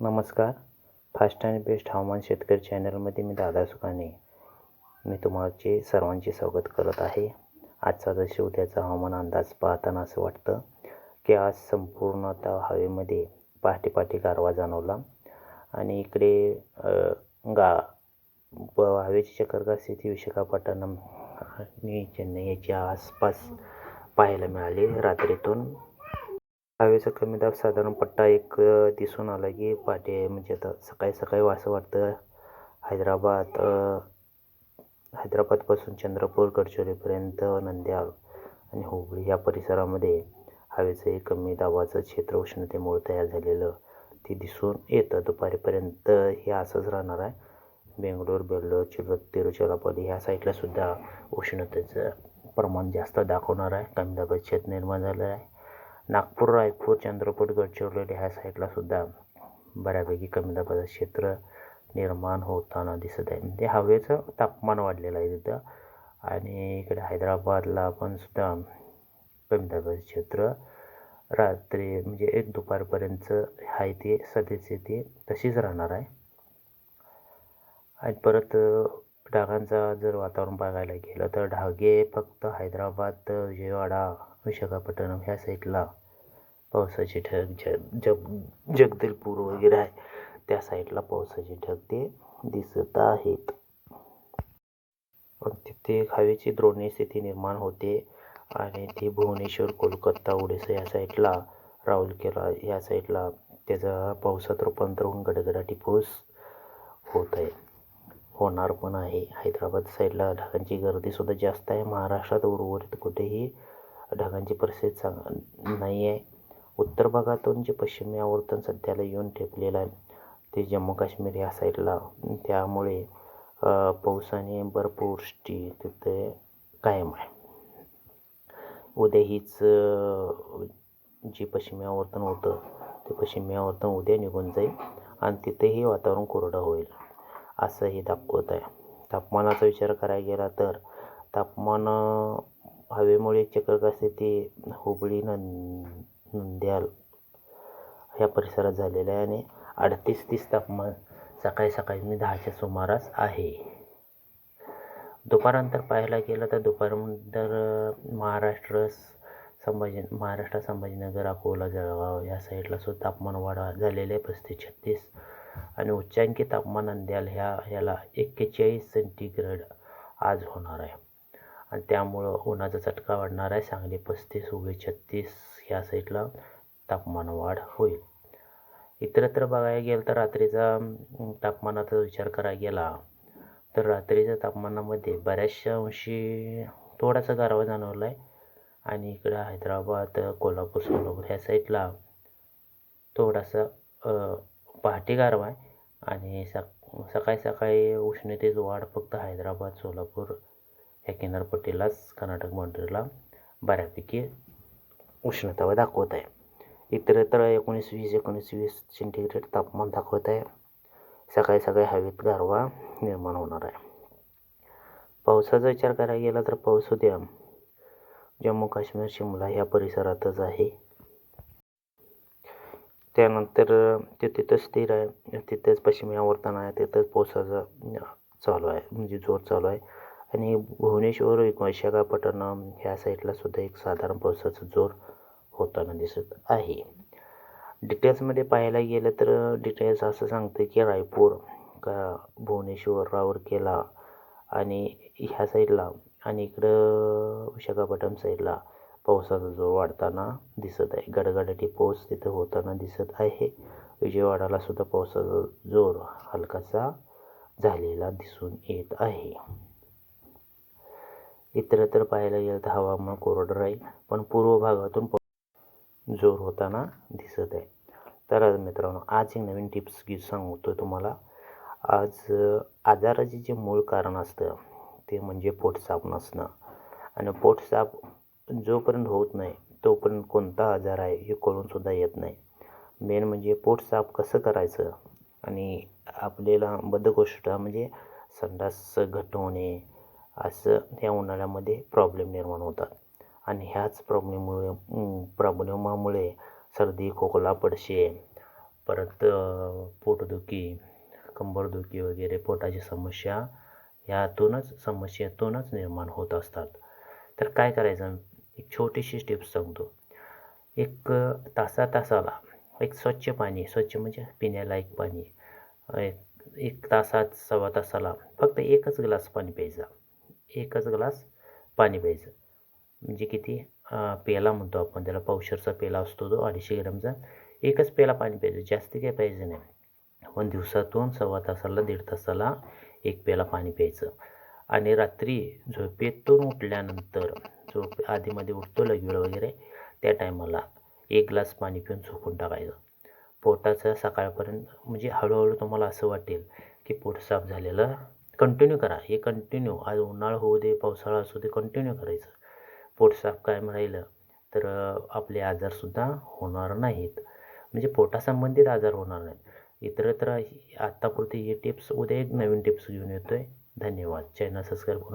नमस्कार. Fast and best हवामान शेतकरी चॅनलमध्ये मी दादा सुखाने मी तुम्हाचे सर्वांचे स्वागत करत आहे. आजचा जसे उद्याचा हवामान अंदाज पाहताना असं वाटतं की आज संपूर्णतः हवेमध्ये पहाटे पहाटे गारवा जाणवला. आणि इकडे गा ब हवेची चक्करगार स्थिती विशाखापट्टणम आणि चेन्नई याच्या आसपास पाहायला मिळाली. रात्रीतून हवेचा कमी दाब साधारण पट्टा एक दिसून आला की पहाटे म्हणजे आता सकाळी सकाळी असं वाटतं. हैदराबाद हैदराबादपासून चंद्रपूर गडचिरोलीपर्यंत नंद्याल आणि हुबळी या परिसरामध्ये हवेचं एक कमी दाबाचं क्षेत्र उष्णतेमुळे तयार झालेलं ते दिसून येतं. दुपारीपर्यंत हे असंच राहणार आहे. बेंगलोर बेल्लोर चिल तिरुचिरापल्ली ह्या साईडला सुद्धा उष्णतेचं प्रमाण जास्त दाखवणार आहे. कमी दाबाचं क्षेत्र निर्माण झालं आहे. नागपूर रायपूर चंद्रपूर गडचिरोली ह्या साईडला सुद्धा बऱ्यापैकी कमी दाबाचं क्षेत्र निर्माण होताना दिसत आहे. म्हणजे हवेचं तापमान वाढलेलं आहे तिथं. आणि इकडे हैदराबादला पण सुद्धा कमी दाबाचं क्षेत्र रात्री म्हणजे एक दुपारपर्यंत आहे ते सद्यस्थिती तशीच राहणार आहे. आणि परत डागांचा जर वातावरण बघायला गेलं तर ढागे फक्त हैदराबाद विजयवाडा विशाखापट्टणम ह्या साईडला पावसाचे ढग जग जग जगदलपूर वगैरे आहे. त्या साईडला पावसाचे ढग ते दिसत आहेत. तिथे हवेची द्रोणी स्थिती निर्माण होते आणि ती भुवनेश्वर कोलकाता ओडिसा या साईडला राहुलकेला या साईडला त्याचा पावसात रूपांतर होऊन गडगडाटी पाऊस होत आहे. होणार पण आहे. हैदराबाद साईडला ढगांची गर्दीसुद्धा जास्त आहे. महाराष्ट्रात उर्वरित कुठेही ढगांची परिस्थिती चांग नाही आहे. उत्तर भागातून जे पश्चिमी आवर्तन सध्याला येऊन ठेपलेलं आहे ते जम्मू काश्मीर या साईडला त्यामुळे पाऊस आणि बर्फवृष्टी तिथे कायम आहे. उद्या हीच जे पश्चिमी आवर्तन होतं ते पश्चिमी आवर्तन उद्या निघून जाईल आणि तिथेही वातावरण कोरडं होईल. असंही दाखवत आहे तापमानाचा विचार करायला गेला तर तापमान हवेमुळे चक्रगार स्थिती हुबळी नं नंद्याल ह्या परिसरात झालेलं आहे आणि अडतीस तीस तापमान सकाळी सकाळी मी दहाच्या सुमारास आहे. दुपारानंतर पाहायला गेलं तर दुपारनंतर महाराष्ट्र संभाजी महाराष्ट्र संभाजीनगर अकोला जळगाव या साईडला सुद्धा तापमान वाढ झालेलं आहे. पस्तीस छत्तीस आणि उच्चांकी तापमान अंद्याल ह्या ह्याला एक्केचाळीस सेंटीग्रेड आज होणार आहे. आणि त्यामुळं उन्हाचा चटका वाढणार आहे. सांगली पस्तीस उभे छत्तीस ह्या साईडला तापमान वाढ होईल. इतरत्र बघायला गेलं तर रात्रीचा तापमानाचा विचार करायला गेला तर रात्रीच्या तापमानामध्ये बऱ्याचशा अंशी थोडासा गारवा जाणवला आहे आणि इकडं हैदराबाद कोल्हापूर सोलापूर ह्या साईडला थोडासा अ, गारवा आहे. आणि सक सकाळी सकाळी उष्णतेची वाढ फक्त हैदराबाद सोलापूर ह्या किनारपट्टीलाच कर्नाटक बाउंड्रीला बऱ्यापैकी उष्णता दाखवत आहे. इतरत्र एकोणीस वीस एकोणीस वीस सेंटीग्रेड तापमान दाखवत आहे. सकाळी सकाळी हवेत गारवा निर्माण होणार आहे. पावसाचा विचार करायला गेला तर पाऊस उद्या जम्मू काश्मीर शिमला ह्या परिसरातच आहे. त्यानंतर ते तिथं स्थिर आहे. तिथेच पश्चिमी आवर्तन आहे. तिथंच पोसाचा चालू आहे. म्हणजे जोर चालू आहे. आणि भुवनेश्वर विशाखापट्टणम ह्या साईडला सुद्धा एक साधारण पावसाचा जोर होताना दिसत आहे. डिटेल्समध्ये पाहायला गेलं तर डिटेल्स असं सांगते की रायपूर का भुवनेश्वर राऊरकेला आणि ह्या साईडला आणि इकडं विशाखापट्टणम साईडला पावसाचा जोर वाढताना दिसत आहे. गडगडाटी पाऊस तिथं होताना दिसत आहे. विजयवाडाला सुद्धा पावसाचा जोर हलकासा झालेला दिसून येत आहे. इतरत्र पाहायला गेलं तर हवामान कोरडं राहील पण पूर्व भागातून जोर होताना दिसत आहे. तर आज मित्रांनो आज एक नवीन टिप्स घे सांगतो तुम्हाला. आज आजाराचे जे मूळ कारण असतं ते म्हणजे पोट साफ नसणं. आणि पोट साफ जोपर्यंत होत नाही तोपर्यंत कोणता आजार आहे हे कळूनसुद्धा येत नाही. मेन म्हणजे पोट साफ कसं करायचं आणि आपल्याला बद्धकोष्ठ म्हणजे संडास घट्ट होणे असं त्या उन्हाळ्यामध्ये प्रॉब्लेम निर्माण होतात. आणि ह्याच प्रॉब्लेममुळे प्रॉब्लेमामुळे सर्दी खोकला पडशे परत पोटदुखी कंबरदुखी वगैरे पोटाची समस्या ह्यातूनच समस्येतूनच निर्माण होत असतात. तर काय करायचं? एक छोटीशी स्टेप सांगतो. एक तासा तासाला एक स्वच्छ पाणी स्वच्छ म्हणजे पिण्यालायक पाणी एक एक तासात सव्वा तासाला फक्त एकच ग्लास पाणी प्यायचा. एकच ग्लास पाणी प्यायचं. म्हणजे किती? पेला म्हणतो आपण त्याला पावशरचा पेला असतो तो अडीचशे ग्रामचा. एकच पेला पाणी प्यायचं जास्ती काही प्यायचं नाही. पण दिवसातून सव्वा तासाला दीड तासाला एक पेला पाणी प्यायचं. आणि रात्री झोपेतून उठल्यानंतर झोप आधीमध्ये उठतो लगीळ वगैरे त्या टायमाला एक ग्लास पाणी पिऊन झोपून टाकायचं. पोटाचं सकाळपर्यंत म्हणजे हळूहळू तुम्हाला असं वाटेल की पोट साफ झालेलं. कंटिन्यू करा. हे कंटिन्यू आज उन्हाळा होऊ दे पावसाळा असू दे कंटिन्यू करायचं. पोट साफ कायम राहिलं तर आपले आजारसुद्धा होणार नाहीत. म्हणजे पोटासंबंधित आजार होणार नाहीत. इतरत्र आत्तापुरती ही टिप्स उद्या एक नवीन टिप्स घेऊन येतो आहे धन्यवाद. चॅनल सबस्क्राईब करून